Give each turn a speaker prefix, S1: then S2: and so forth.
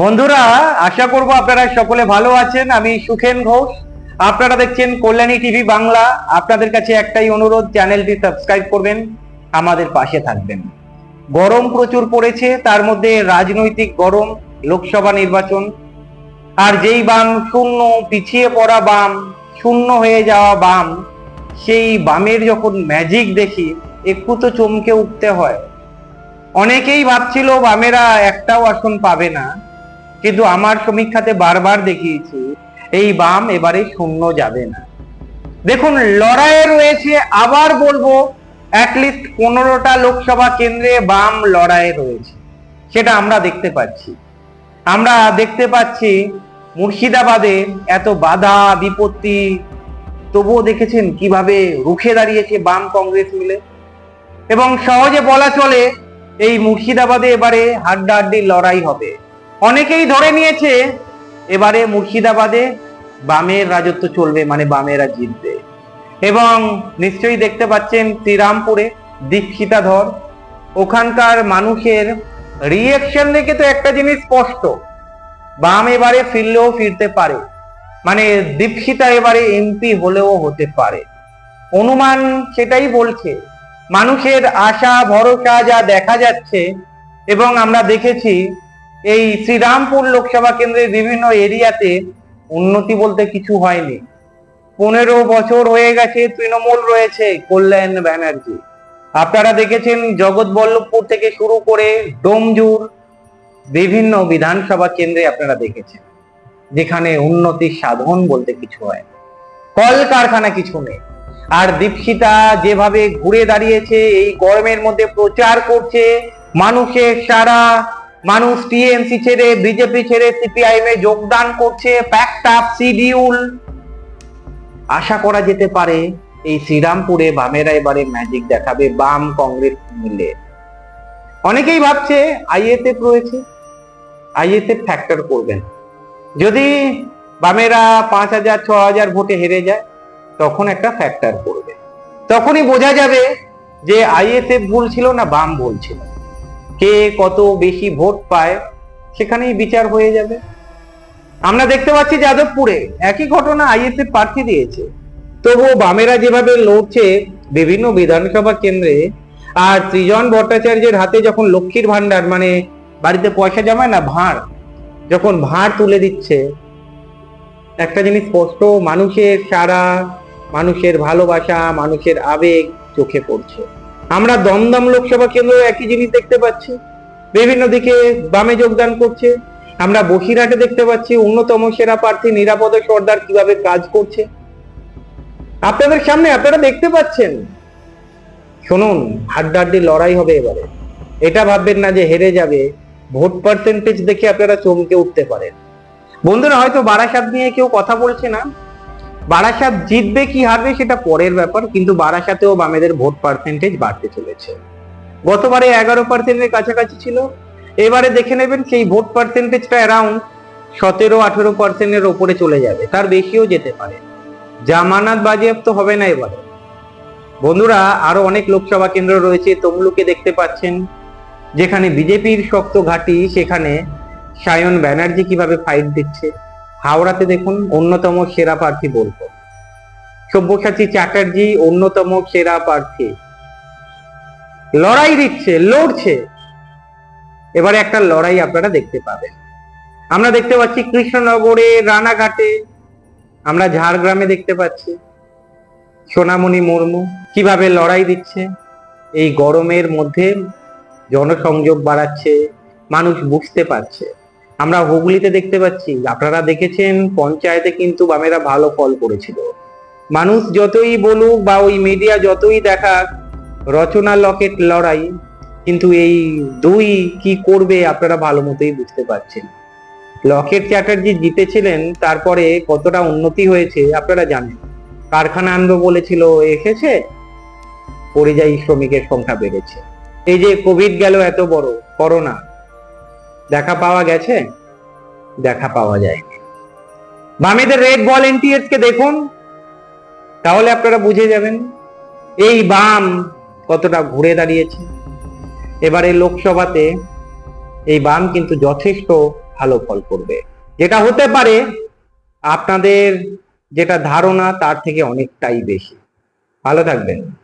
S1: বন্ধুরা, আশা করব আপনারা সকলে ভালো আছেন। আমি সুখেন ঘোষ। আপনারা দেখছেন কল্যাণী টিভি বাংলা। আপনাদের কাছে একটাই অনুরোধ, চ্যানেলটি সাবস্ক্রাইব করবেন, আমাদের পাশে থাকবেন। গরম প্রচুর পড়েছে, তার মধ্যে রাজনৈতিক গরম, লোকসভা নির্বাচন। আর যেই বাম শূন্য, পিছিয়ে পড়া বাম, শূন্য হয়ে যাওয়া বাম, সেই বামের যখন ম্যাজিক দেখি, একটু তো চমকে উঠতে হয়। অনেকেই ভাবছিল বামেরা একটাও আসন পাবে না। কিন্তু আমার সমীক্ষাতে বারবার দেখিয়েছি, এই বাম এবারে শূন্য যাবে না। দেখুন, লড়াইয়ে রয়েছে, আবার বলব অ্যাটলিস্ট পনেরোটা লোকসভা কেন্দ্রে বাম লড়াইয়ে রয়েছে। সেটা আমরা দেখতে পাচ্ছি। আমরা দেখতে পাচ্ছি, মুর্শিদাবাদে এত বাধা, বিপত্তি, তবুও দেখেছেন কীভাবে রুখে দাঁড়িয়েছে বাম কংগ্রেস মিলে? এবং সহজে বলা চলে, এই মুর্শিদাবাদে এবারে হাড্ডাহাড্ডি লড়াই হবে। অনেকেই ধরে নিয়েছে, এবারে মুর্শিদাবাদে বামের রাজত্ব চলবে মানে বামেরা জিতবে। এবং নিশ্চয়ই দেখতে পাচ্ছেন শ্রীরামপুরে দীক্ষিতা ধর। ওখানকার মানুষের রিয়েকশন দেখে তো একটা জিনিস স্পষ্ট। বাম এবারে ফিরলেও ফিরতে পারে। মানে দীক্ষিতা এবারে এমপি হলেও হতে পারে। অনুমান সেটাই বলছে, মানুষের আশা, ভরসা যা দেখা যাচ্ছে, এবং আমরা দেখেছি এই শ্রীরামপুর লোকসভা কেন্দ্রের বিভিন্ন এরিয়াতে উন্নতি বলতে কিছু হয়নি। পনেরো বছর হয়ে গেছে তৃণমূল রয়েছে কল্যাণ ব্যানার্জি। আপনারা দেখেছেন জগৎবল্লভপুর থেকে শুরু করে ডোমজুর বিভিন্ন বিধানসভা কেন্দ্রে আপনারা দেখেছেন, যেখানে উন্নতির সাধন বলতে কিছু হয় না। কলকারখানা কিছু নেই। আর দীপশিতা যেভাবে ঘুরে দাঁড়িয়েছে, এই গরমের মধ্যে প্রচার করছে, মানুষের সারা মানুষ টিএমসি ছেড়ে, বিজেপি ছেড়ে, সিপিআইএম এ যোগদান করছে আশা করা যেতে পারে এই শ্রীরামপুরে বামেরা এবারে ম্যাজিক দেখাবে বাম কংগ্রেস মিলে। অনেকেই ভাবছে আইএসএফ রয়েছে, আইএসএফ ফ্যাক্টর করবেন যদি বামেরা পাঁচ হাজার, ছ হাজার ভোটে হেরে যায়, তখন একটা ফ্যাক্টর করবে। তখনই বোঝা যাবে যে আইএসএফ ভুল ছিল না বাম ভুল ছিল কে কত বেশি ভোট পায়, সেখানেই বিচার হয়ে যাবে। আমরা দেখতে পাচ্ছি যাদবপুরে একই ঘটনা আইএসএফ প্রার্থী দিয়েছে। তবুও বামেরা যেভাবে লড়ছে বিভিন্ন বিধানসভা কেন্দ্রে, আর সৃজন ভট্টাচার্যের হাতে যখন লক্ষ্মীর ভান্ডার মানে বাড়িতে পয়সা জমায় না, ভাঁড়, যখন ভাঁড় তুলে দিচ্ছে, একটা জিনিস স্পষ্ট, মানুষের সারা মানুষের ভালোবাসা, মানুষের আবেগ চোখে পড়ছে। আমরা দমদম লোকসভা কেন্দ্র একই জিনিস দেখতে পাচ্ছি। বিভিন্ন দিকে বামে যোগদান করছে। আমরা বসিরহাটে দেখতে পাচ্ছি অন্যতম সেরা প্রার্থী নিরাপদ সর্দার কীভাবে কাজ করছে। আপনাদের সামনে আপনারা দেখতে পাচ্ছেন। শুনুন, হাড্ডাহাড্ডি লড়াই হবে এবারে। এটা ভাববেন না যে হেরে যাবে। ভোট পার্সেন্টেজ দেখে আপনারা চমকে উঠতে পারেন। বন্ধুরা, হয়তো বারাসাত নিয়ে কেউ কথা বলছে না। বারাসাত জিতবে কি হারবে সেটা পরের ব্যাপার, কিন্তু বারাসাতেও বামেদের ভোট পার্সেন্টেজ বাড়তে চলেছে। গতবারে এগারো পার্সেন্টের কাছাকাছি ছিল। এবারে দেখে নেবেন সেই ভোট পার্সেন্টেজটা অ্যারাউন্ড সতেরো, আঠেরো পার্সেন্টের ওপরে চলে যাবে, তার বেশিও যেতে পারে। জামানত বাজেয়াপ্ত হবে না এবারে। বন্ধুরা, আরও অনেক লোকসভা কেন্দ্র রয়েছে, তমলুকে দেখতে পাচ্ছেন। যেখানে বিজেপির শক্ত ঘাঁটি, সেখানে সায়ন ব্যানার্জি কীভাবে ফাইট দিচ্ছে। হাওড়াতে দেখুন অন্যতম সেরা প্রার্থী বলব সব্যসাচী চ্যাটার্জি অন্যতম সেরা প্রার্থী। লড়াই দিচ্ছে, লড়ছে। এবারে একটা লড়াই আপনারা দেখতে পাবেন। আমরা দেখতে পাচ্ছি কৃষ্ণনগরে রানাঘাটে। আমরা ঝাড়গ্রামে দেখতে পাচ্ছি। সোনামণি মুর্মু কীভাবে লড়াই দিচ্ছে? এই গরমের মধ্যে জনসংযোগ বাড়াচ্ছে, মানুষ বুঝতে পারছে। আমরা হুগলিতে দেখতে পাচ্ছি, আপনারা দেখেছেন পঞ্চায়েতে কিন্তু বামেরা ভালো ফল করেছিল। মানুষ যতই বলুক বা ওই মিডিয়া যতই দেখাক, রচনা লকেট লড়াই, কিন্তু এই দুই কি করবে আপনারা ভালো মতোই বুঝতে পারছেন। লকেট চ্যাটার্জি জিতেছিলেন, তারপরে কতটা উন্নতি হয়েছে আপনারা জানেন। কারখানা আনব বলেছিল, এসেছে, পরিযায়ী শ্রমিকের সংখ্যা বেড়েছে। এই যে কোভিড গেল এত বড়, করোনা। দেখা পাওয়া গেছে? দেখা পাওয়া যায়নি। বামেদের রেড ভলেন্টিয়ার্স কে দেখুন। তাহলে আপনারা বুঝে যাবেন, এই বাম কতটা ঘুরে দাঁড়িয়েছে। এবারে লোকসভাতে এই বাম কিন্তু যথেষ্ট ভালো ফল করবে। যেটা হতে পারে আপনাদের যেটা ধারণা তার থেকে অনেকটাই বেশি। ভালো থাকবেন।